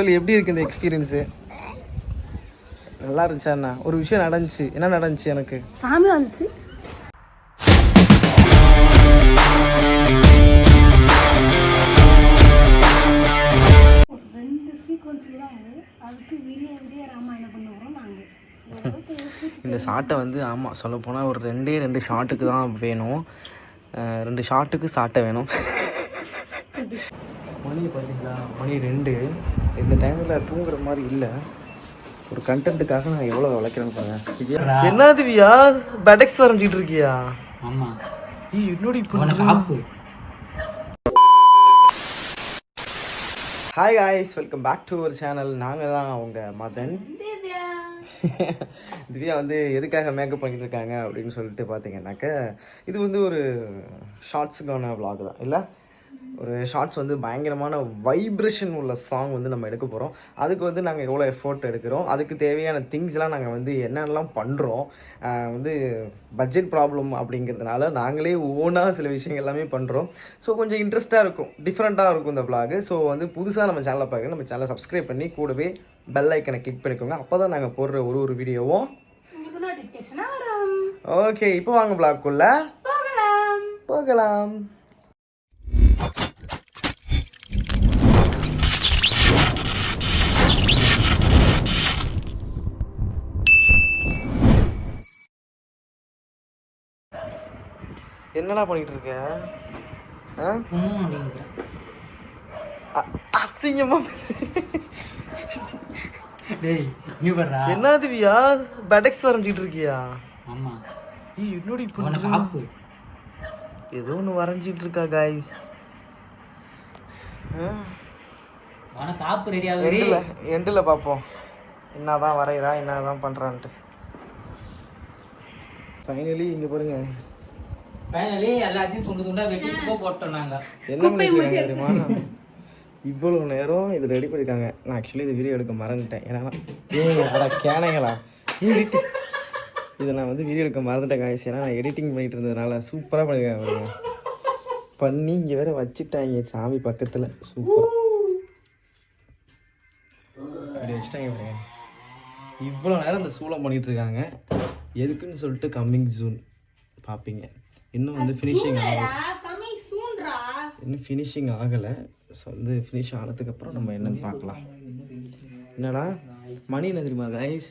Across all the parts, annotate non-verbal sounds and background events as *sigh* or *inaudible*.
சொல்லி எப்படி இருக்கு இந்த எக்ஸ்பீரியன்ஸு நல்லா இருந்துச்சா அண்ணா. ஒரு விஷயம் நடந்துச்சு. என்ன நடந்துச்சு எனக்கு? சாமி வந்துச்சு. இந்த ஷாட்டை வந்து ஆமாம் சொல்லப்போனால் ஒரு ரெண்டே ரெண்டு ஷாட்டுக்கு தான் வேணும். ரெண்டு ஷாட்டுக்கு சாட்டை வேணும். மணி பார்த்தீங்களா மணி ரெண்டு. இந்த டைமில் தூங்குற மாதிரி இல்லை. ஒரு கண்டென்ட்டுக்காக நான் எவ்வளோ உழைக்கிறேன்னு பாருங்க. என்ன திவ்யா? பெடெக்ஸ் வரைஞ்சிட்டு இருக்கியா? ஆமா. ஏய் என்னடி உனக்கு ஆப்பு hi guys welcome back to our channel நாங்கள் தான் அவங்க மதன். *laughs* திவ்யா வந்து எதுக்காக மேக்கப் பண்ணிட்டு இருக்காங்க அப்படின்னு சொல்லிட்டு பார்த்தீங்கன்னாக்க இது வந்து ஒரு ஷார்ட்ஸுக்கான vlog தான். இல்லை? ஒரு ஷார்ட்ஸ் வந்து பயங்கரமான வைப்ரேஷன் உள்ள சாங் வந்து நம்ம எடுக்க போகிறோம் அதுக்கு வந்து நாங்கள் எவ்வளோ எஃபோர்ட் எடுக்கிறோம். அதுக்கு தேவையான திங்ஸ்லாம் நாங்கள் வந்து என்னென்னலாம் பண்ணுறோம் வந்து பட்ஜெட் ப்ராப்ளம் அப்படிங்கிறதுனால நாங்களே ஓனாக சில விஷயங்கள் எல்லாமே பண்ணுறோம் ஸோ கொஞ்சம் இன்ட்ரெஸ்ட்டாக இருக்கும். டிஃப்ரெண்ட்டாக இருக்கும் இந்த vlog. ஸோ வந்து புதுசாக நம்ம சேனலை பார்க்க நம்ம சேனலை சப்ஸ்கிரைப் பண்ணி கூடவே பெல் ஐக்கனை கிளிக் பண்ணிக்கோங்க. அப்போ தான் நாங்கள் போடுற ஒரு ஒரு வீடியோவும் ஓகே இப்போ வாங்க vlog-குள்ள. போகலாம். என்னடா பண்ணிட்டு இருக்க அசிங்கமா டேய் நீ வர்றா என்ன திவ்யா? பெடெக்ஸ் வரைஞ்சிட்டு இருக்கியா? ஆமா. ஏய் என்னடி ஆப்பு ஏதோ ஒன்று வரைஞ்சிட்டு இருக்கா காய்ஸ் உனக்கு ஆப்பு ரெடி ஆகுது. எண்டில் பார்ப்போம் என்னதான் வரைகிறா என்னதான் பண்ணுறான்ட்டு ஃபைனலி இங்கே பாருங்க. ஃபைனலி எல்லாத்தையும் துண்டு துண்டா வெட்டி குப்பை போட்டோம் நாங்க. என்ன பண்ணிருக்காங்க தெரியுமா? இவ்வளோ நேரம் இது ரெடி பண்ணியிருக்காங்க நான் ஆக்சுவலி இது வீடியோ எடுக்க மறந்துட்டேன். ஏன்னா ஏங்க அட கேனைங்களா இதை நான் வந்து வீடியோ எடுக்க மறந்துட்டேன் காய்ச்சி ஏன்னா நான் எடிட்டிங் பண்ணிட்டு இருந்ததுனால சூப்பராக பண்ணியிருக்காங்க பாருங்க. பண்ணி இங்கே வேற வச்சுட்டாங்க சாமி பக்கத்தில். சூப்பர் அப்படி வச்சுட்டாங்க பாருங்க. இவ்வளோ நேரம் இந்த சூளம் பண்ணிட்டு இருக்காங்க. எதுக்குன்னு சொல்லிட்டு கம்மிங் ஜூன் பார்ப்பீங்க இன்னும் வந்து ஃபினிஷிங் இன்னும் ஃபினிஷிங் ஆகலை. ஸோ வந்து ஃபினிஷ் ஆனதுக்கப்புறம் நம்ம என்னன்னு பார்க்கலாம். என்னடா? மணி என்ன தெரியுமா கைஸ்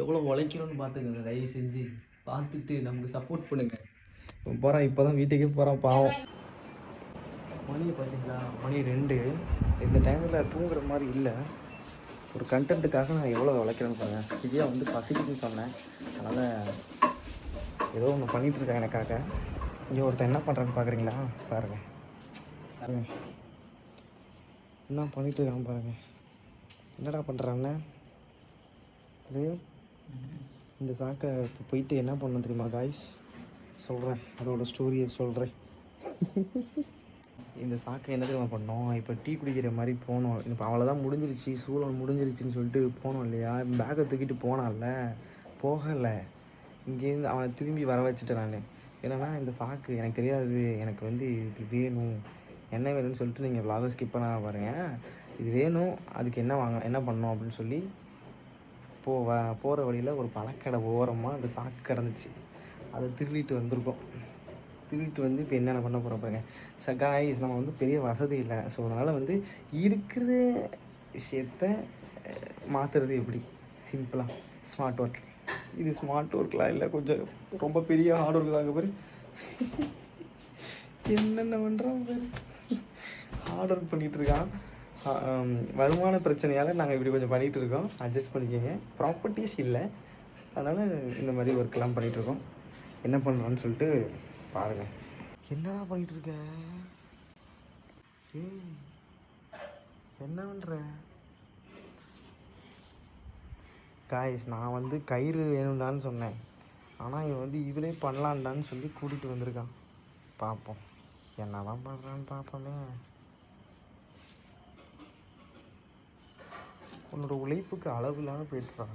எவ்வளோ உழைக்கணும்னு பார்த்துக்கோங்க தயவு செஞ்சு. பார்த்துட்டு நமக்கு சப்போர்ட் பண்ணுங்க. போகிறான் இப்போ தான் வீட்டுக்கே போகிறான் பாவம். மணி பார்த்தீங்களா? மணி ரெண்டு. இந்த டைமில் தூங்குற மாதிரி இல்லை. ஒரு கண்டென்ட்டுக்காக நான் எவ்வளோ உழைக்கிறேன்னு பாருங்க. விஜயா வந்து பசிக்குதுன்னு சொன்னேன். அதனால் ஏதோ ஒன்று பண்ணிகிட்ருக்காங்க எனக்காக. இங்கே ஒருத்தன் என்ன பண்ணுறான்னு பார்க்குறீங்களா பாருங்கள் பாருங்க. என்ன பண்ணிட்டு இருக்கான் பாருங்க. என்னடா பண்ணுறான்னு இது இந்த சாக்கை இப்போ போயிட்டு என்ன பண்ணணும் தெரியுமா காய்ஸ் சொல்கிறேன் அதோட ஸ்டோரியை சொல்கிறேன் இந்த சாக்கை என்ன தெரியுமா பண்ணோம்? இப்போ டீ குடிக்கிற மாதிரி போனோம். இப்போ அவ்வளோதான் முடிஞ்சிருச்சு. சூழல் முடிஞ்சிருச்சுன்னு சொல்லிட்டு போனோம் இல்லையா? பேக்கை தூக்கிட்டு போனால போகலை. இங்கேருந்து அவனை திரும்பி வர வச்சுட்டேன் நான். என்னன்னா இந்த சாக்கு எனக்கு தெரியாது. எனக்கு வந்து இது வேணும். என்ன வேணும்னு சொல்லிட்டு நீங்கள் vlog ஸ்கிப் பண்ண பாருங்க. இது வேணும். அதுக்கு என்ன வாங்க என்ன பண்ணோம் அப்படின்னு சொல்லி போ வ போகிற வழியில் ஒரு பழக்கடை ஓரமாக அந்த சாக்கு கிடந்துச்சு. அதை திருடிட்டு வந்திருக்கோம். திருட்டு வந்து இப்போ என்னென்ன பண்ண போகிறோம் பாருங்க. சகாய்ஸ் நம்ம வந்து பெரிய வசதி இல்லை. ஸோ அதனால் வந்து இருக்கிற விஷயத்த மாற்றுறது எப்படி? சிம்பிளாக ஸ்மார்ட் ஒர்க் இது ஸ்மார்ட் ஒர்க்லாம் இல்லை கொஞ்சம் ரொம்ப பெரிய ஹார்ட் ஒர்க் தாங்க பாரு. என்னென்ன பண்ணுறான் பாரு? ஹார்ட் ஒர்க் பண்ணிகிட்டு இருக்கான். வருமான பிரச்சனையால் நாங்கள் இப்படி கொஞ்சம் பண்ணிகிட்டு இருக்கோம். அட்ஜஸ்ட் பண்ணிக்கோங்க. ப்ராப்பர்ட்டிஸ் இல்லை. அதனால் இந்த மாதிரி ஒர்க்கெல்லாம் பண்ணிகிட்டு இருக்கோம். என்ன பண்ணுறோன்னு சொல்லிட்டு பாருங்கள் என்னடா பண்ணிகிட்டு இருக்க? ஏய், என்ன பண்ணுற காய்ஸ் நான் வந்து கயிறு வேணும்டான்னு சொன்னேன். ஆனால் இவன் வந்து இதிலே பண்ணலான்டான்னு சொல்லி கூட்டிகிட்டு வந்திருக்கான். பார்ப்போம் என்னதான் பண்ணுறான்னு பார்ப்போமே உன்னோட உழைப்புக்கு அளவு இல்லாமல் போயிட்டுறான்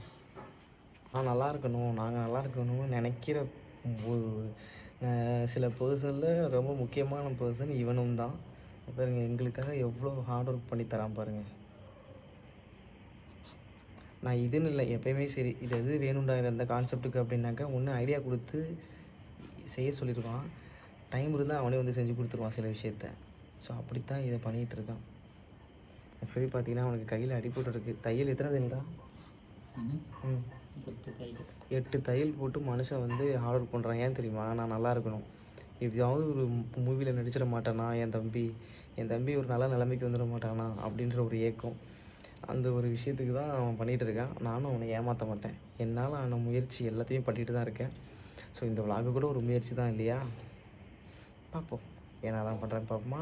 நான் நல்லா இருக்கணும் நாங்கள் நல்லா இருக்கணும்னு நினைக்கிற ஒரு சில பர்சனில் ரொம்ப முக்கியமான பர்சன் இவனும் தான் பாருங்கள் எங்களுக்காக எவ்வளோ ஹார்ட் ஒர்க் பண்ணி தரான் பாருங்கள் நான் இதுன்னு இல்லை எப்பயுமே சரி இது எது வேணும்டா இது அந்த கான்செப்ட்டுக்கு அப்படின்னாக்கா ஒன்று ஐடியா கொடுத்து செய்ய சொல்லியிருக்கான் டைம் இருந்தால் அவனே வந்து செஞ்சு கொடுத்துருவான் சில விஷயத்த. ஸோ அப்படித்தான் இதை பண்ணிகிட்டு இருக்கான். ஆக்சுவலி பார்த்தீங்கன்னா அவனுக்கு கையில் அடிபட்டு இருக்கு. தையல் எத்தனை தையல்டா? ம். எட்டு தையல் எட்டு தையல் போட்டு மனுஷன் வந்து ஆர்டர் பண்ணுறான் ஏன் தெரியுமா? நான் நல்லா இருக்கணும். எதாவது ஒரு மூவியில் நடிச்சிட மாட்டானா? என் தம்பி. என் தம்பி ஒரு நல்ல நிலைமைக்கு வந்துட மாட்டானா? அப்படின்ற ஒரு ஏக்கம். அந்த ஒரு விஷயத்துக்கு தான் அவன் பண்ணிகிட்டு இருக்கான். நானும் அவனை ஏமாற்ற மாட்டேன். என்னால் ஆன முயற்சி எல்லாத்தையும் பண்ணிட்டு தான் இருக்கேன். ஸோ இந்த விலாகு கூட ஒரு முயற்சி தான் இல்லையா? பார்ப்போம். ஏன்னா தான் பண்ணுறேன் பார்ப்போமா?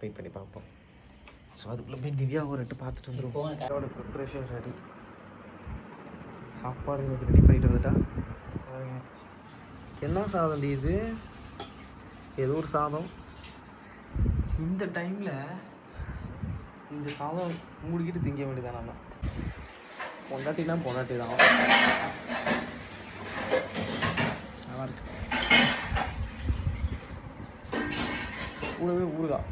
வெயிட் பண்ணி பார்ப்போம். ஸோ அதுக்குள்ளே போய் திவ்யா ஒரு எட்டு பார்த்துட்டு வந்துருவோம் அதோட ப்ரிப்ரேஷன் ரெடி சாப்பாடு இன்னைக்கு ரெடி பண்ணிட்டு வந்துட்டா. என்ன சாதம் இது? ஏதோ ஒரு சாதம். இந்த டைமில் இந்த சாதம் மூடிக்கிட்டு திங்க வேண்டியதான் நம்ம. பொண்டாட்டினா பொண்டாட்டி தான் நல்லா இருக்கு. கூடவே ஊறுகாய்.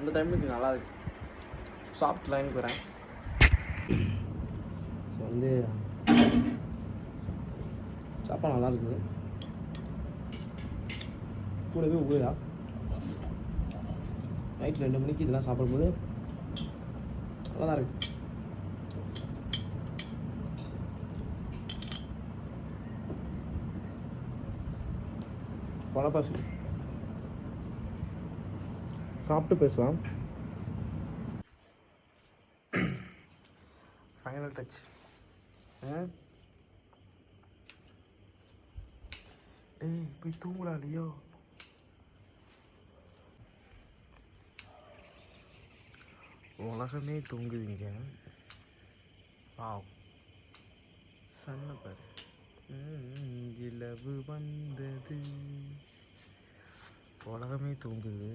இந்த டைமுக்கு நல்லா இருக்கு. சாப்பிட்டு லைனுக்கு வரேன். ஸோ வந்து சாப்பாடு நல்லா இருக்குது. கூடவே ஊறுகா நைட் ரெண்டு மணிக்கு இதெல்லாம் சாப்பிடும்போது நல்லா தான் இருக்கு. பழப்பாசி சாப்பிட்டு பேசலாம். ஃபைனல் டச் டேய் போய் தூங்குடா லியோ. உலகமே தூங்குதுங்க. வாவ். சன்ன பாரு. ம், இலவு வந்தது. உலகமே தூங்குது.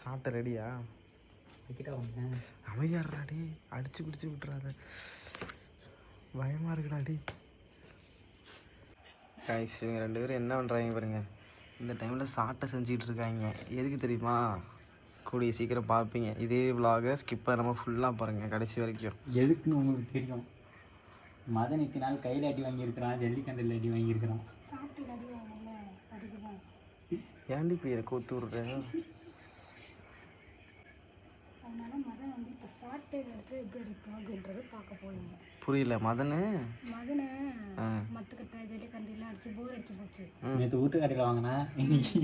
சாப்பிட்ட ரெடியா? கிட்ட வந்தேன் அமைதியாடுறா டே அடிச்சு பிடிச்சி விட்டுறாத. பயமா இருக்குடா டே காய்ஸ் இவங்க ரெண்டு பேரும் என்ன பண்ணுறாங்க பாருங்க. இந்த டைமில் சாட்டை செஞ்சுக்கிட்டு இருக்காங்க எதுக்கு தெரியுமா? கூடிய சீக்கிரம் பார்ப்பீங்க. இதே விலாகை ஸ்கிப் பண்ணாமல் ஃபுல்லாக பாருங்கள் கடைசி வரைக்கும். எதுக்குன்னு உங்களுக்கு தெரியும். மதன் இத்தனை நாள் கையில் அடி வாங்கியிருக்கிறான் ஜல்லிக்கண்டில் அடி வாங்கியிருக்கிறான். ஏன்டி இப்படி எனக்கு ஒத்து விட்றேன் அதனால மதன் வந்து இப்போ சாப்பிட்டு எடுத்து எப்படி இருக்கும் அப்படின்றது பார்க்க போறீங்க. புரியல மதனு? மதனை. மத்துக்கட்டை ஜல்லிக்கண்டிலாம் அடிச்சு போர் அடிச்சு போச்சு. நேற்று வீட்டு கடையில் வாங்கினா இன்னைக்கு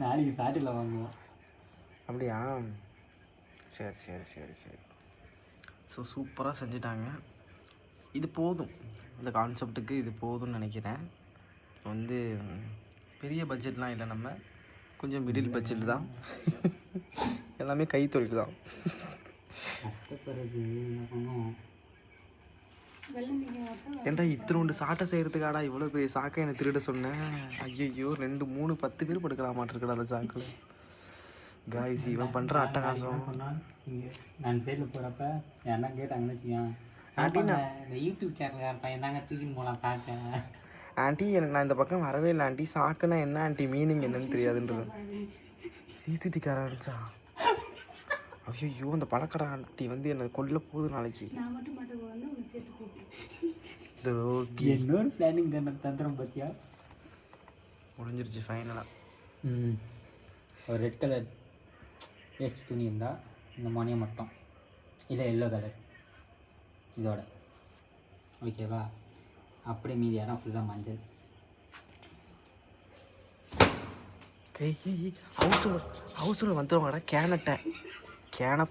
நாளைக்கு சாட்டில் வாங்குவோம். அப்படியா? சரி சரி சரி சரி. ஸோ சூப்பராக செஞ்சுட்டாங்க. இது போதும். இந்த கான்செப்ட்டுக்கு இது போதும்னு நினைக்கிறேன். வந்து பெரிய பட்ஜெட்லாம் இல்லை நம்ம. கொஞ்சம் மிடில் பட்ஜெட் தான். *laughs* எல்லாமே கைத்தொழில் தான் கஷ்டப்படுறது என்ன பண்ணுவோம் வெள்ளை நீங்கள் மட்டும் ஏன்டா இத்தனோண்டு சாட்டை செய்கிறதுக்காடா இவ்வளோ பெரிய சாக்கை எனக்கு திருட சொன்னேன் ஐயையோ ரெண்டு மூணு பத்து பேர் படுக்கலாமாட்டிருக்கடா அந்த சாக்கில். காய்ஸ் இவன் பண்ணுற அட்டகாசம். நான் சைடில் போகிறப்ப யாருன்னா கேட்டாங்கன்னு வச்சுக்கேன் ஆண்டி, ஆமாங்க, இந்த யூடியூப் சேனல் பையன் தாங்க தூக்கின்னு போகலாம் பார்க்க ஆண்டி எனக்கு நான் இந்த பக்கம் வரவே இல்லை ஆண்டி சாக்குனா என்ன ஆண்டி மீனிங் என்னன்னு தெரியாதுன்றது. சிசிடி கார ஆரம்பிச்சா ஐயோ அந்த பழக்கடை ஆண்டி வந்து என்னை கொல்ல போகுது நாளைக்கு. துரோகி இன்னொரு பிளானிங் தானே தந்திரம் பார்த்தியா முடிஞ்சிருச்சு ஃபைனலாக ம் ஒரு ரெட் கலர் வேஸ்ட் துணி இருந்தால் இந்த மணியை மட்டும் இல்லை எல்லோ கலர் இதோட ஓகேவா அப்படியே மீதி இடம் ஃபுல்லாக மஞ்சள் கை ஹவுஸ் ஹவுஸ் வந்துடுவாங்கடா கேனட்டை கேன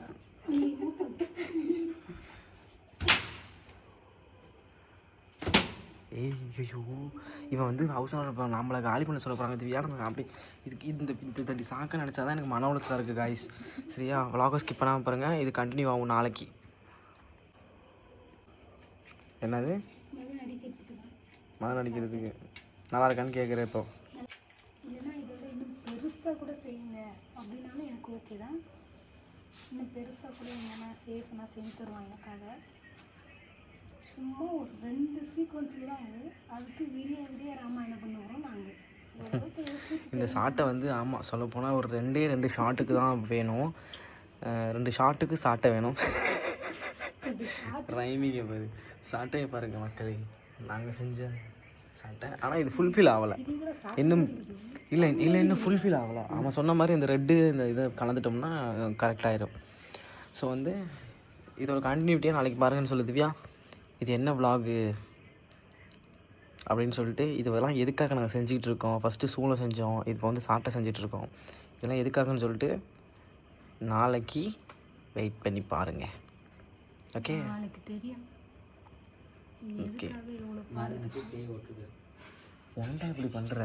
ஏய் ஐயோ இவன் வந்து ஹவுஸ் ஓனர் நம்மளை காலி பண்ண சொல்ல போகிறாங்க திவ்யா. நம்ம அப்படி இதுக்கு இந்த இந்த தண்டி சாக்க நினச்சா தான் எனக்கு மன உளைச்சலாக இருக்குது காய்ஸ் சரியா? vlog-அ ஸ்கிப் பண்ணாமல் பாருங்கள் இது கண்டினியூ ஆகும் நாளைக்கு. என்னது? மதம் அடிக்கிறதுக்கு. நல்லா இருக்கான்னு கேட்குறேன் இப்போ. பெருசாக கூட செய்யுங்க. அப்படின்னாலும் எனக்கு ஓகே தான். இன்னும் பெருசாக கூட என்னென்ன செய்ய சொன்னால் செஞ்சு தருவாங்க எனக்காக. சும்மா ஒரு ரெண்டு சீக்வன்ஸுக்கு தான் அதுக்கு விடிய விடிய ராமாயணம் பண்ணுவோம் நாங்கள் இந்த ஷாட்டை வந்து ஆமாம் சொல்லப்போனால் ஒரு ரெண்டே ரெண்டு ஷாட்டுக்கு தான் வேணும். ரெண்டு ஷாட்டுக்கு சாட்டை வேணும். ரைமிங்க பாரு சாட்டையை பாருங்க மக்களே நாங்கள் செஞ்ச சாட்டை ஆனால் இது ஃபுல்ஃபில் ஆகலை. இன்னும் இல்லை இல்லை இன்னும் ஃபுல்ஃபில் ஆகலை. அவன் சொன்ன மாதிரி இந்த ரெட்டு இந்த இதை கலந்துட்டோம்னா கரெக்டாயிரும் ஸோ வந்து இதோட கண்டினியூட்டியாக நாளைக்கு பாருங்கன்னு சொல்லு திவ்யா. இது என்ன vlog? அப்படின்னு சொல்லிட்டு இதெல்லாம் எதுக்காக நாங்கள் செஞ்சுக்கிட்டு இருக்கோம்? ஃபஸ்ட்டு சூளம் செஞ்சோம். இப்போ வந்து சாட்டை செஞ்சுட்டு இருக்கோம். இதெல்லாம் எதுக்காகன்னு சொல்லிட்டு நாளைக்கு வெயிட் பண்ணி பாருங்கள் ஓகே நாளைக்கு தெரியும். ஓகே ஏன்டா இப்படி பண்ணுற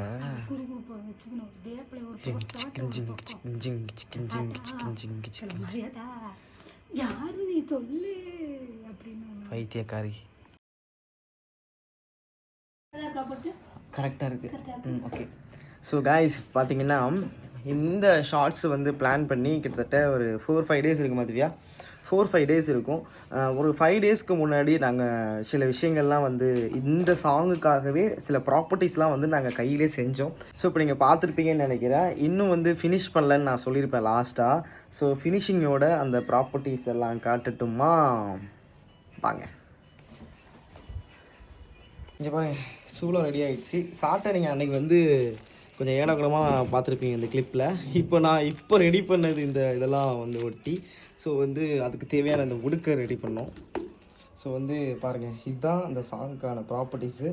ஜிங் சிக்கன் ஜிங் சிக்கன் ஜிங் சிக்கன் ஜிங் சிக்கன் ஜிங் சிக்கன் மரியாதா யாரு நீ சொல்லு. அப்படின்னு பைத்தியக்காரி. கரெக்டாக இருக்குது ம் ஓகே ஸோ காய்ஸ் பார்த்தீங்கன்னா இந்த ஷார்ட்ஸ் வந்து பிளான் பண்ணி கிட்டத்தட்ட ஒரு ஃபோர் ஃபைவ் டேஸ் இருக்கும் மாதிரியா ஃபோர் ஃபைவ் டேஸ் இருக்கும். ஒரு ஃபைவ் டேஸ்க்கு முன்னாடி நாங்கள் சில விஷயங்கள்லாம் வந்து இந்த சாங்குக்காகவே சில ப்ராப்பர்ட்டிஸ்லாம் வந்து நாங்கள் கையிலே செஞ்சோம். ஸோ இப்போ நீங்கள் பார்த்துருப்பீங்கன்னு நினைக்கிறேன். இன்னும் வந்து ஃபினிஷ் பண்ணலன்னு நான் சொல்லியிருப்பேன் லாஸ்ட்டாக ஸோ ஃபினிஷிங்கோட அந்த ப்ராப்பர்ட்டிஸ் எல்லாம் காட்டட்டுமா? வாங்க இங்கே பாருங்க சூளம் ரெடி ஆகிடுச்சு சாட்டை நீங்கள் அன்றைக்கி வந்து கொஞ்சம் ஏடகுடமாக பார்த்துருப்பீங்க இந்த கிளிப்பில் இப்போ நான் இப்போ ரெடி பண்ணது இந்த இதெல்லாம் வந்து ஒட்டி. ஸோ வந்து அதுக்கு தேவையான அந்த உடுக்கை ரெடி பண்ணோம். ஸோ வந்து பாருங்கள் இதுதான் அந்த சாங்குக்கான ப்ராப்பர்ட்டிஸு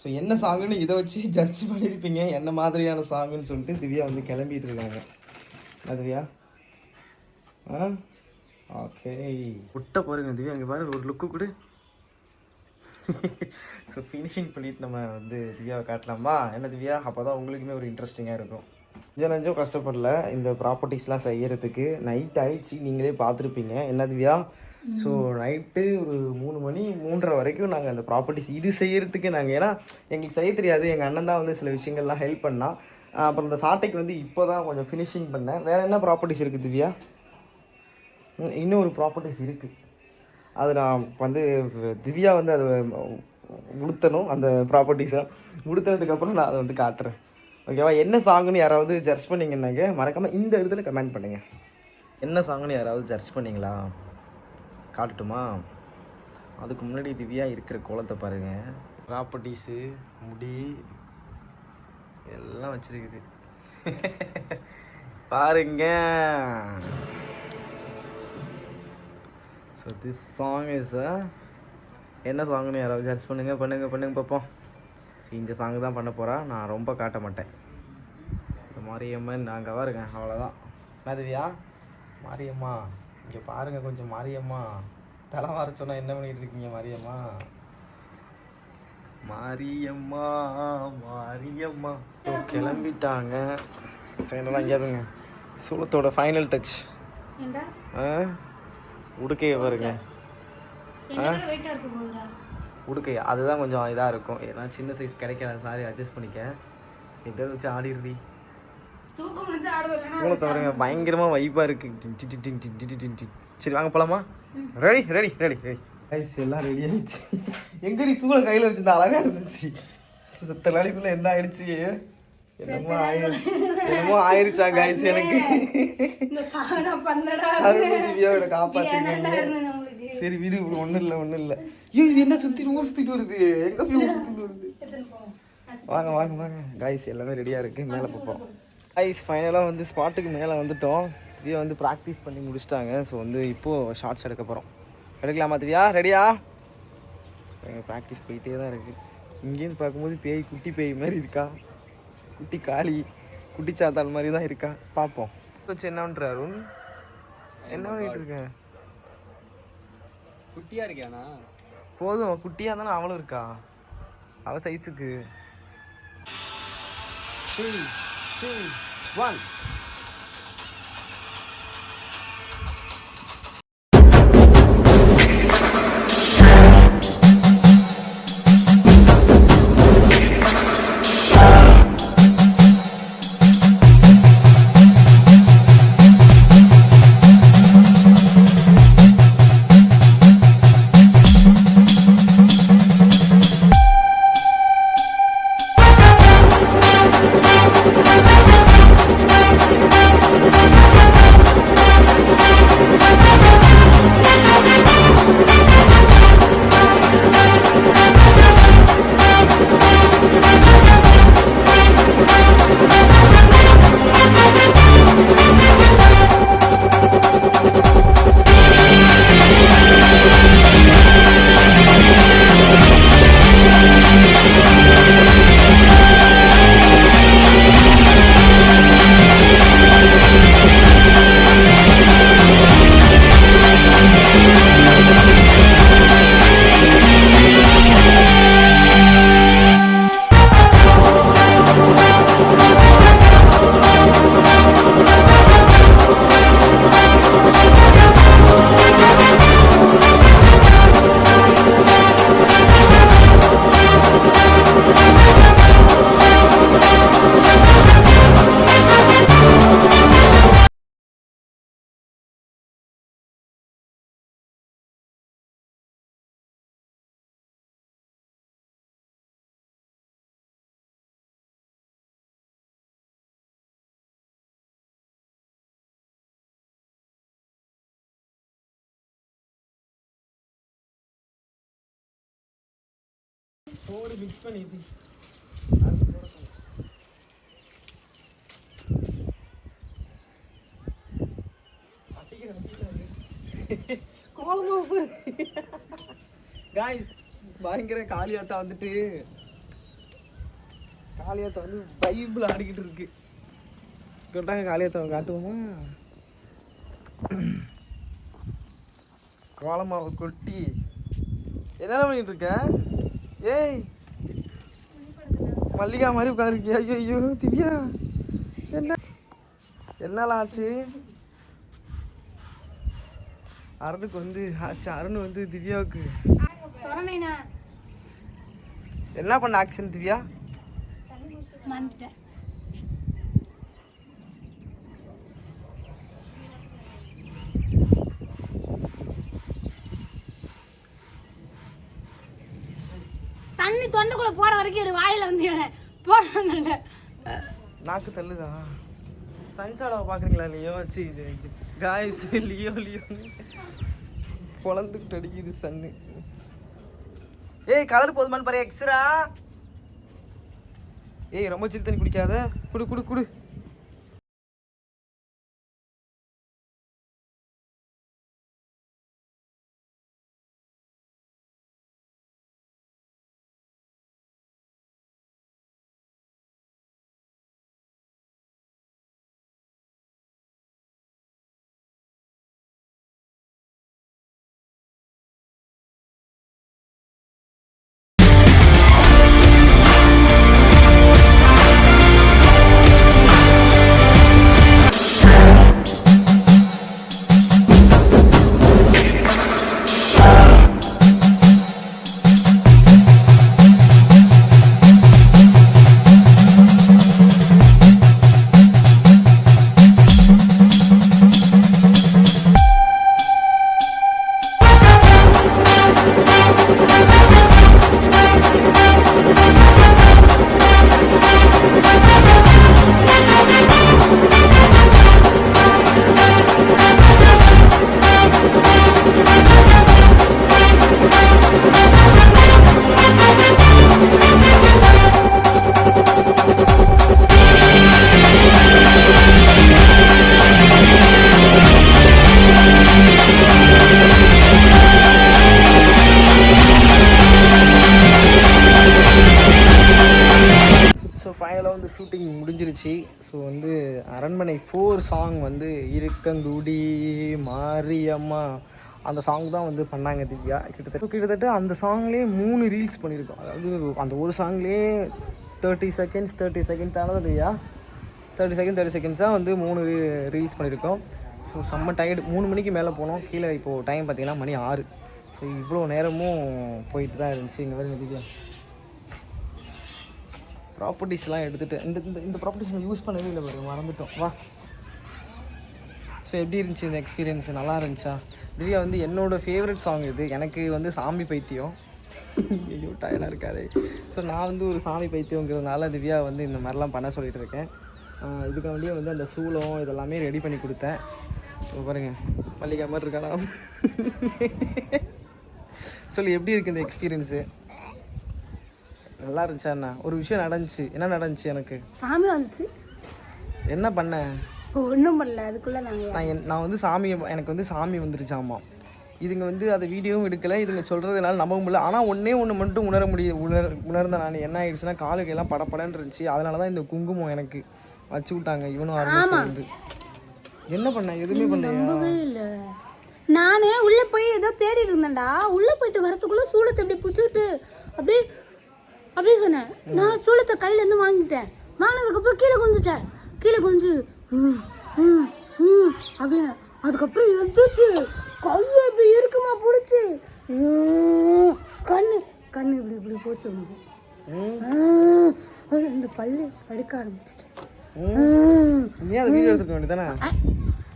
ஸோ என்ன சாங்குன்னு இதை வச்சு ஜட்ஜ் பண்ணியிருப்பீங்க என்ன மாதிரியான சாங்குன்னு சொல்லிட்டு திவ்யா வந்து கிளம்பிட்டு இருக்காங்க. திவ்யா? ஆ? ஓகே விட்ட பாருங்க திவ்யா அங்கே பாருங்க ஒரு லுக்கு கொடு. *laughs* ஸோ ஃபினிஷிங் பண்ணிட்டு நம்ம வந்து திவ்யாவை காட்டலாமா? என்ன திவ்யா? அப்போ தான் உங்களுக்குமே ஒரு இன்ட்ரெஸ்டிங்காக இருக்கும். கொஞ்சம் நஞ்சம் கஷ்டப்படல. இந்த ப்ராப்பர்ட்டிஸ்லாம் செய்யறதுக்கு நைட் ஆயிடுச்சு. நீங்களே பார்த்துருப்பீங்க. என்ன திவ்யா? ஸோ நைட்டு ஒரு மூணு மணி மூன்றரை வரைக்கும் நாங்கள் அந்த ப்ராப்பர்ட்டிஸ் இது செய்யறதுக்கு நாங்கள் ஏன்னா எங்களுக்கு செய்ய தெரியாது. எங்கள் அண்ணன் தான் வந்து சில விஷயங்கள்லாம் ஹெல்ப் பண்ணா ஆஹ் அப்புறம் இந்த சாட்டைக்கு வந்து இப்போ தான் கொஞ்சம் ஃபினிஷிங் பண்ணேன். வேறு என்ன ப்ராப்பர்ட்டிஸ் இருக்குது திவ்யா? இன்னும் ஒரு ப்ராப்பர்ட்டிஸ் இருக்குது அது நான் வந்து திவ்யா வந்து அதை உடுத்தணும் அந்த ப்ராப்பர்ட்டிஸை உடுத்தினதுக்கப்புறம் நான் அதை வந்து காட்டுறேன். ஓகேவா என்ன சாங்குன்னு யாராவது ஜட்ஜ் பண்ணீங்கன்னாங்க மறக்காமல் இந்த இடத்துல கமெண்ட் பண்ணுங்கள் என்ன சாங்குன்னு யாராவது ஜட்ஜ் பண்ணீங்களா? காட்டட்டுமா? அதுக்கு முன்னாடி திவ்யா இருக்கிற கோலத்தை பாருங்கள் ப்ராப்பர்ட்டிஸு முடி எல்லாம் வச்சுருக்குது. பாருங்க. ஸோ திஸ் சாங் இஸ் என்ன சாங்னு யாராவது ஜட்ஜ் பண்ணுங்க பண்ணுங்க பண்ணுங்க பார்ப்போம் இந்த சாங் தான் பண்ண போகிறா நான் ரொம்ப காட்ட மாட்டேன். இந்த மாரியம்மன் நாங்கள் பாருங்க அவ்வளோதான் மாதவியா? மாரியம்மா இங்கே பாருங்க கொஞ்சம் மாரியம்மா. தலை மாற சொன்னால் என்ன பண்ணிட்டு இருக்கீங்க மாரியம்மா? மாரியம்மா மாரியம்மா. கிளம்பிட்டாங்க. ஃபைனலாக எங்கேயாதுங்க சூளத்தோட ஃபைனல் டச் ஆ? உடுக்கையை பாருங்க. உடுக்கை அதுதான் கொஞ்சம் இதாக இருக்கும். ஏன்னா சின்ன சைஸ் கிடைக்காத சாரி அட்ஜஸ்ட் பண்ணிக்க. எங்கே வச்சு ஆடிடுறி. சூளத்தை பாருங்க பயங்கரமாக வைப்பாக இருக்கு. சரி வாங்க போகலாமா ready ready ready ready ice எல்லாம் ரெடி ஆயிடுச்சு. எங்கடி சூளை கையில் வச்சிருந்தா அழகாக இருந்துச்சு. சத்த நாளைக்குள்ளே என்ன ஆயிடுச்சு? என்னமோ ஆயிடுச்சு என்னமோ ஆயிடுச்சா கைஸ் எனக்கு. இந்த சாதனை பண்ணடா. காப்பாத்துங்க நம்மளுக்கு சரி விடு ஒன்றும் இல்லை ஒன்றும் இல்லை. ஐயோ இது என்ன சுற்றி ஊர் சுற்றிட்டு வருது? எங்கே போய் ஊர் சுற்றிட்டு வருது? வாங்க வாங்க வாங்க. காய்ஸ் எல்லாமே ரெடியாக இருக்குது மேலே பார்ப்போம் காய்ஸ் ஃபைனலாக வந்து ஸ்பாட்டுக்கு மேலே வந்துட்டோம். திவ்யா வந்து ப்ராக்டிஸ் பண்ணி முடிச்சிட்டாங்க. ஸோ வந்து இப்போது ஷார்ட்ஸ் எடுக்க போகிறோம் எடுக்கலாமா திவ்யா? ரெடியா ப்ராக்டிஸ் போயிட்டே தான் இருக்குது இங்கேருந்து பார்க்கும்போது பேய் குட்டி பேய் மாதிரி இருக்கா? குட்டி காளி குட்டி சாத்தாள் மாதிரி தான் இருக்கா? பார்ப்போம். வச்சு என்ன அருண்? என்ன பண்ணிட்டு இருக்கேன் குட்டியாக இருக்கியாண்ணா? போதும். குட்டியாக தானே அவளும் இருக்கா? அவ சைஸுக்கு த்ரீ டூ ஒன் போடு மிக்ஸ் பண்ணி இது. கோலமா காய்ஸ் பயங்கர காளியாட்டா வந்துட்டு. காளியாத்தம் வந்து பைபிள் ஆடிக்கிட்டு இருக்கு. கொண்டாங்க காளியாத்தம் காட்டுவோமா கோலமாவை கொட்டி. என்ன பண்ணிட்டு இருக்க? ஏய். மல்லிகா மாதிரி உட்காந்துருக்கியா ஐயோ ஐயோ திவ்யா. என்ன? என்னலாம் ஆச்சு? அருணுக்கு வந்து ஆச்சு அருண் வந்து திவ்யாவுக்கு. என்ன பண்ண ஆக்ஷன் திவ்யா மறந்துட்டேன் தண்ணி தொண்டைக்குள்ள போற வரைக்கும் எடு வாயில வந்து எடு போட நாக்கு தள்ளுதா? சஞ்சாலாவை பார்க்குறீங்களா லியோ சி இது காய்ஸ் லியோ லியோ பொழந்துக்கிட்டு அடிக்குது சன்னு. ஏய் கலர் போதுமான்னு பாரு எக்ஸ்ரா ஏய் ரொம்ப சிறு தண்ணி குடிக்காத. குடு குடு குடு. வந்து இருக்கங்குடி மாரியம்மா. அந்த சாங் தான் வந்து பண்ணாங்க திவ்யா. கிட்டத்தட்ட கிட்டத்தட்ட அந்த சாங்லேயே மூணு ரீல்ஸ் பண்ணியிருக்கோம் அதாவது அந்த ஒரு சாங்லேயே தேர்ட்டி செகண்ட்ஸ் தேர்ட்டி செகண்ட்ஸ் தானே திவ்யா? தேர்ட்டி செகண்ட் தேர்ட்டி செகண்ட்ஸாக வந்து மூணு ரீல்ஸ் பண்ணியிருக்கோம் ஸோ செம்ம டயர்டு மூணு மணிக்கு மேலே போனோம். கீழே இப்போது டைம் பார்த்தீங்கன்னா மணி ஆறு. ஸோ இவ்வளோ நேரமும் போயிட்டு தான் இருந்துச்சு. இங்கே வருங்க திவ்யா. ப்ராப்பர்ட்டிஸ்லாம் எடுத்துகிட்டு இந்த இந்த இந்த ப்ராப்பர்ட்டிஸ் யூஸ் பண்ணவே இல்லை பாரு மறந்துட்டோம். வா. ஸோ எப்படி இருந்துச்சு இந்த எக்ஸ்பீரியன்ஸ் நல்லா இருந்துச்சா? திவ்யா வந்து என்னோடய ஃபேவரட் சாங் இது. எனக்கு வந்து சாமி பைத்தியம். ஐயோ டயர்டாக இருக்காது. ஸோ நான் வந்து ஒரு சாமி பைத்தியங்கிறதுனால திவ்யா வந்து இந்த மாதிரிலாம் பண்ண சொல்லிட்டு இருக்கேன். ஆஹ் இதுக்கு வேண்டியே வந்து அந்த சூளம் இதெல்லாமே ரெடி பண்ணி கொடுத்தேன். ஸோ பாருங்க. மல்லிகா மாதிரி இருக்கானா சொல்லி எப்படி இருக்குது இந்த எக்ஸ்பீரியன்ஸு நல்லா இருந்துச்சா அண்ணா? ஒரு விஷயம் நடந்துச்சு. என்ன நடந்துச்சு எனக்கு? சாமி வந்துச்சு. என்ன பண்ண? ஒன்றும் பண்ணல அதுக்குள்ள நாங்கள் நான் நான் வந்து சாமி எனக்கு வந்து சாமி வந்துருச்சாமா. இதுங்க வந்து அதை வீடியோவும் எடுக்கலை இதுங்க சொல்கிறதுனால நம்ப முடியல. ஆனால் ஒன்றே ஒன்று மட்டும் உணர முடியும் உணர் உணர்ந்தேன் நான். என்ன ஆயிடுச்சுன்னா காலுக்கு எல்லாம் படப்படன்னு இருந்துச்சு. அதனால தான் இந்த குங்குமம் எனக்கு வச்சு விட்டாங்க இவனும் அருணும் சேர்ந்து. என்ன பண்ண எதுவுமே இல்லை. நானே உள்ளே போய் ஏதோ தேடிட்டு இருந்தேன்டா. உள்ளே போயிட்டு வரத்துக்குள்ளே சூளத்தை இப்படி பிடிச்சிக்கிட்டு அப்படியே அப்படியே சொன்னேன். நான் சூளத்தை கையிலேருந்து வாங்கிட்டேன். வாங்கினதுக்கப்புறம் கீழே குனிஞ்சிட்டேன். கீழே ஹம் அப்படின்னு அதுக்கப்புறம் எந்திரிச்சு கையை இப்படி இருக்குமா பிடிச்சி கண்ணு கண்ணு இப்படி இப்படி போச்சு உனக்கு. இந்த பல்லு படுக்க ஆரம்பிச்சிட்டேன்.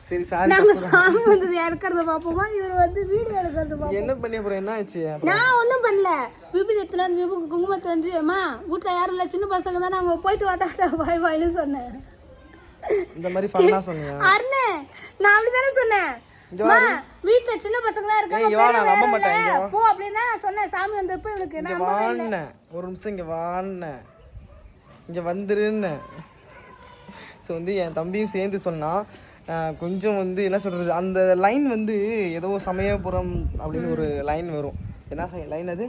சரி சாரி நாங்க சாமி வந்தது இறக்கறத பார்ப்போமா? இவர் வந்து வீடியோ எடுக்கிறத பார்ப்போம்? என்ன பண்ணி அப்புறம் என்ன ஆச்சு? நான் ஒன்றும் பண்ணல. விபூதி எத்தனை விபூ குங்குமத்தை வந்து அம்மா வீட்டில் யாரும் இல்லை சின்ன பசங்க தான் நாங்கள் போயிட்டு வாட்டாடா பாய் பாய்னு சொன்னேன். இந்த மாதிரி ஃபன்னாக சொன்னியா? அருணே நான் அப்படி தானே சொன்னேன் வீட்டுல சின்ன பசங்க தான் இருக்காங்க நான் நம்ப மாட்டேன். போ அப்படின்னா நான் சொன்னேன். சாமி வந்தப்ப இவளுக்கு நான் வாண்ண. ஒரு நிமிஷம் இங்க வாண்ண. இங்க வந்துருன்னு. ஸோ வந்து என் தம்பியும் சேர்ந்து சொன்னான் கொஞ்சம் வந்து என்ன சொல்றது அந்த லைன் வந்து ஏதோ சமயபுரம் அப்படின்னு ஒரு லைன் வரும். என்ன லைன் அது?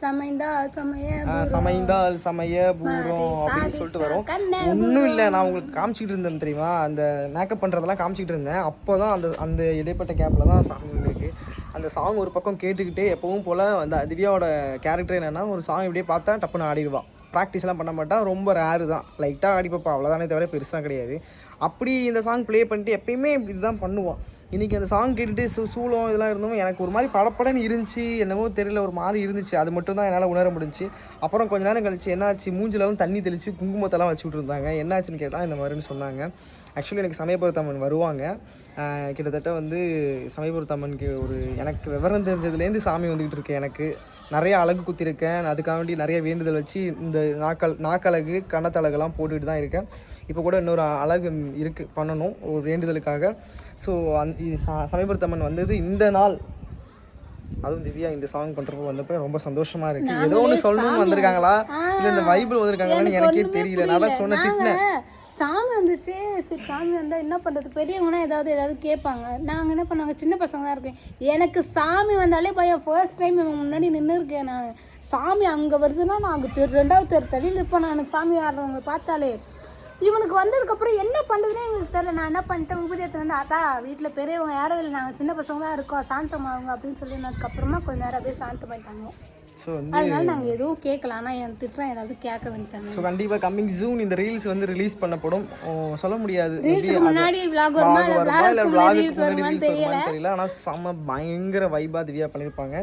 சமைந்தா சமய சமைந்தால் சமய பூரம் அப்படின்னு சொல்லிட்டு வரும். ஒன்றும் இல்லை நான் உங்களுக்கு காமிச்சிக்கிட்டு இருந்தேன் தெரியுமா? அந்த மேக்கப் பண்ணுறதெல்லாம் காமிச்சிக்கிட்டு இருந்தேன். அப்போ தான் அந்த அந்த இடைப்பட்ட கேப்பில் தான் சாங் வந்திருக்கு. அந்த சாங் ஒரு பக்கம் கேட்டுக்கிட்டே எப்பவும் போல் அந்த திவ்யாவோட கேரக்டர் என்னென்னா ஒரு சாங் இப்படியே பார்த்தா டப்புன்னு ஆடிடுவா. ப்ராக்டிஸ்லாம் பண்ண மாட்டா. ரொம்ப ரேரு தான். லைட்டாக ஆடிப்பப்பா. அவ்வளோதானே தவிர பெருசாக கிடையாது. அப்படி இந்த சாங் ப்ளே பண்ணிட்டு எப்பயுமே இப்படி தான் பண்ணுவான் இன்றைக்கி அந்த சாங் கேட்டுட்டு சூ சூளம் இதெல்லாம் இருந்தோம் எனக்கு ஒரு மாதிரி படப்படன்னு இருந்துச்சு என்னமோ தெரியல ஒரு மாதிரி இருந்துச்சு. அது மட்டும் தான் என்னால் உணர முடிஞ்சு. அப்புறம் கொஞ்ச நேரம் கழிச்சு என்னாச்சு? மூஞ்சிலலாம் தண்ணி தெளித்து குங்குமத்தெல்லாம் வச்சு இருந்தாங்க என்னாச்சுன்னு கேட்டால் இந்த மாதிரின்னு சொன்னாங்க. ஆக்சுவலி எனக்கு சமயபுரத்தம்மன் வருவாங்க. கிட்டத்தட்ட வந்து சமயபுரத்தம்மனுக்கு ஒரு எனக்கு விவரம் தெரிஞ்சதுலேருந்து சாமி வந்துக்கிட்டு இருக்கு எனக்கு. நிறைய அழகு குத்திருக்கேன். அதுக்காக வேண்டி நிறைய வேண்டுதல் வச்சு இந்த நாக்கல் நாக்கழகு கணத்தழகுலாம் போட்டுக்கிட்டு தான் இருக்கேன். இப்போ கூட இன்னொரு அழகு இருக்குது பண்ணணும் ஒரு வேண்டுதலுக்காக. ஸோ அந் சமயபுரத்தம்மன் வந்தது இந்த நாள். அதுவும் திவ்யா இந்த சாங் பண்ணுறப்போ வந்தப்போ ரொம்ப சந்தோஷமா இருக்கு. ஏதோ ஒன்று சொல்லணும்னு வந்திருக்காங்களா? இல்லை இந்த வைபிள் வந்திருக்காங்களான்னு எனக்கே தெரியல. நான் தான் சொன்ன திட்டினேன். சாமி வந்துச்சு. சரி சாமி வந்தால் என்ன பண்ணுறது பெரியவங்கன்னா ஏதாவது ஏதாவது கேட்பாங்க. நாங்கள் என்ன பண்ணாங்க சின்ன பசங்க தான் இருக்கேன் எனக்கு சாமி வந்தாலே பயம். ஃபர்ஸ்ட் டைம் இவன் முன்னாடி நின்று இருக்கேன் நான். சாமி அங்கே வருதுன்னா நான் அங்கே தெரு ரெண்டாவது தெரு தள்ளியில் இருப்பேன் நான். எனக்கு சாமி ஆடுறவங்க பார்த்தாலே. இவனுக்கு வந்ததுக்கப்புறம் என்ன பண்ணுறதுனே எங்களுக்கு தெரில நான் என்ன பண்ணிட்டேன்? உபதேயத்தில் வந்து அதா வீட்டில் பெரியவங்க யாரும் இல்லை. நாங்கள் சின்ன பசங்க தான் இருக்கோம் சாந்தமாகுங்க அப்படின்னு சொல்லினதுக்கப்புறமா கொஞ்சம் நேரம் அப்படியே சாந்தமாயிட்டாங்க ஸோ வந்து அதனால நாங்கள் எதுவும் கேட்கல ஆனால் என் திட்டம் ஏதாவது கேட்க வேண்டியதாங்க ஸோ கண்டிப்பாக கம்மிங் ஜூன் இந்த ரீல்ஸ் வந்து ரிலீஸ் பண்ணப்படும் சொல்ல முடியாது. முன்னாடி vlog வருமா? இல்லை ரீல்ஸ் முன்னாடி தெரியல. ஆனால் செம்ம பயங்கர வைபா திவ்யா பண்ணியிருப்பாங்க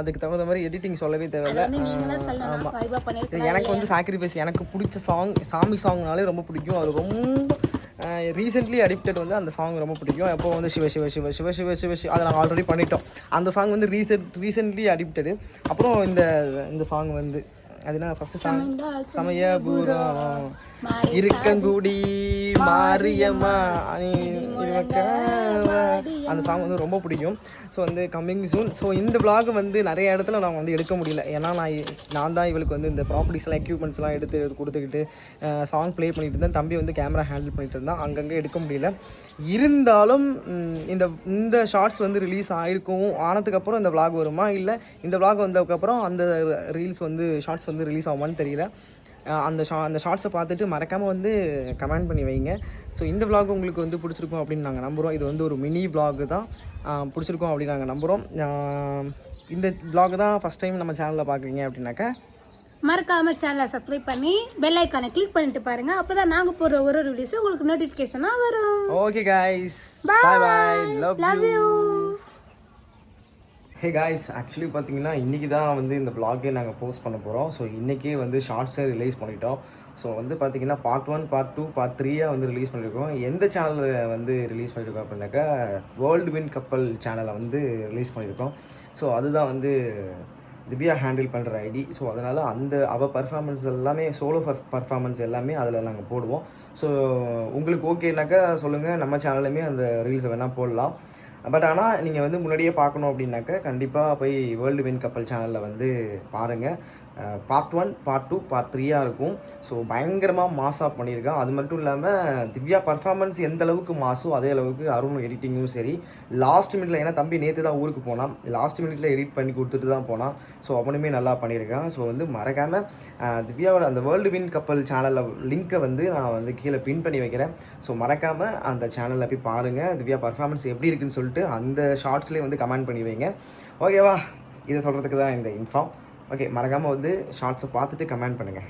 அதுக்கு தகுந்த மாதிரி எடிட்டிங் சொல்லவே தேவையில்ல. பண்ணிருக்கேன் எனக்கு வந்து சாக்ரிஃபைஸ் எனக்கு பிடிச்ச சாங் சாமி சாங்னாலே ரொம்ப பிடிக்கும். அது ரொம்ப ரீசெண்ட்லி அடிக்டட் வந்து அந்த சாங் ரொம்ப பிடிக்கும். எப்போ வந்து சிவ சிவ சிவ சிவ சிவ சிவ சிவ அதை நாங்கள் ஆல்ரெடி பண்ணிட்டோம். அந்த சாங் வந்து ரீசெண்ட் ரீசெண்ட்லி அடிக்டடு அப்புறம் இந்த இந்த சாங் வந்து அது என்ன ஃபஸ்ட்டு சாங் சமயபுரம். இருக்கங்குடி மாரியம்மா. அந்த சாங் வந்து ரொம்ப பிடிக்கும். ஸோ வந்து கம்மிங் சூன் ஸோ இந்த vlog வந்து நிறைய இடத்துல நான் வந்து எடுக்க முடியல. ஏன்னா நான் நான் தான் இவளுக்கு வந்து இந்த ப்ராப்பர்ட்டிஸ்லாம் எக்யூப்மெண்ட்ஸ்லாம் எடுத்து கொடுத்துக்கிட்டு சாங் ப்ளே பண்ணிட்டு இருந்தேன். தம்பி வந்து கேமரா ஹேண்டில் பண்ணிட்டு இருந்தான். அங்கங்கே எடுக்க முடியல. இருந்தாலும் இந்த இந்த ஷார்ட்ஸ் வந்து ரிலீஸ் ஆயிருக்கும். ஆனதுக்கப்புறம் இந்த vlog வருமா? இல்லை இந்த vlog வந்ததுக்கப்புறம் அந்த ரீல்ஸ் வந்து ஷார்ட்ஸ் வந்து ரிலீஸ் ஆகுமான்னு தெரியல. அந்த ஷா அந்த ஷார்ட்ஸை பார்த்துட்டு மறக்காமல் வந்து கமெண்ட் பண்ணி வைங்க. ஸோ இந்த vlog உங்களுக்கு வந்து பிடிச்சிருக்கும் அப்படின்னு நாங்கள் நம்புகிறோம் இது வந்து ஒரு மினி vlog தான். பிடிச்சிருக்கும் அப்படின்னு நாங்கள் நம்புகிறோம் இந்த vlog தான் ஃபஸ்ட் டைம் நம்ம சேனலில் பார்க்குறீங்க அப்படின்னாக்கா மறக்காம சேனலை சப்ஸ்கிரைப் பண்ணி பெல் ஐக்கானை கிளிக் பண்ணிட்டு பாருங்க. அப்பதான் நாங்க போடுற ஒரு ஒரு வீடியோஸ் உங்களுக்கு நோட்டிஃபிகேஷனா வரும். Okay bye. Bye love love you hey guys actually பார்த்தீங்கன்னா இன்றைக்கி தான் வந்து இந்த பிளாகே நாங்கள் போஸ்ட் பண்ண போகிறோம் ஸோ இன்றைக்கே வந்து ஷார்ட்ஸை ரிலீஸ் பண்ணிட்டோம். ஸோ வந்து பார்த்திங்கன்னா part one part two part த்ரீயாக வந்து ரிலீஸ் பண்ணியிருக்கோம் எந்த சேனலில் வந்து ரிலீஸ் பண்ணியிருக்கோம் அப்படின்னாக்கா வேர்ல்டு வின் கப்பல் சேனலை வந்து ரிலீஸ் பண்ணியிருக்கோம் ஸோ அதுதான் வந்து திவ்யா ஹேண்டில் பண்ணுற ஐடி ஸோ அதனால் அந்த அவள் பர்ஃபார்மன்ஸ் எல்லாமே சோலோ பர்ஃபார்மன்ஸ் எல்லாமே அதில் நாங்கள் போடுவோம். ஸோ உங்களுக்கு ஓகேனாக்கா சொல்லுங்கள் நம்ம சேனல்லையுமே அந்த ரீல்ஸை வேணால் போடலாம். பட் ஆனால் நீங்கள் வந்து முன்னாடியே பார்க்கணும் அப்படின்னாக்க கண்டிப்பாக போய் வேர்ல்டு வின் கப்பல் சேனலில் வந்து பாருங்கள் part one part two part த்ரீயாக இருக்கும். ஸோ பயங்கரமாக மாஸாக பண்ணியிருக்கேன். அது மட்டும் இல்லாமல் திவ்யா பர்ஃபார்மன்ஸ் எந்த அளவுக்கு மாஸோ அதே அளவுக்கு அருண் எடிட்டிங்கும் சரி. லாஸ்ட் மினிட்ல ஏன்னா தம்பி நேற்று தான் ஊருக்கு போனான். லாஸ்ட் மினிட்ல எடிட் பண்ணி கொடுத்துட்டு தான் போனான். ஸோ அவனுமே நல்லா பண்ணியிருக்கான். ஸோ வந்து மறக்காமல் திவ்யாவோட அந்த வேர்ல்டு வின் கப்பல் சேனலில் லிங்க்கை வந்து நான் வந்து கீழே பின் பண்ணி வைக்கிறேன். ஸோ மறக்காமல் அந்த சேனலில் போய் பாருங்கள் திவ்யா பர்ஃபார்மன்ஸ் எப்படி இருக்குன்னு சொல்லிட்டு அந்த ஷார்ட்ஸ்லேயே வந்து கமெண்ட் பண்ணி வைங்க. ஓகேவா இதை சொல்கிறதுக்கு தான் இந்த இன்ஃபார்ம் ஓகே மறக்காமல் வந்து ஷார்ட்ஸை பார்த்துட்டு கமெண்ட் பண்ணுங்கள்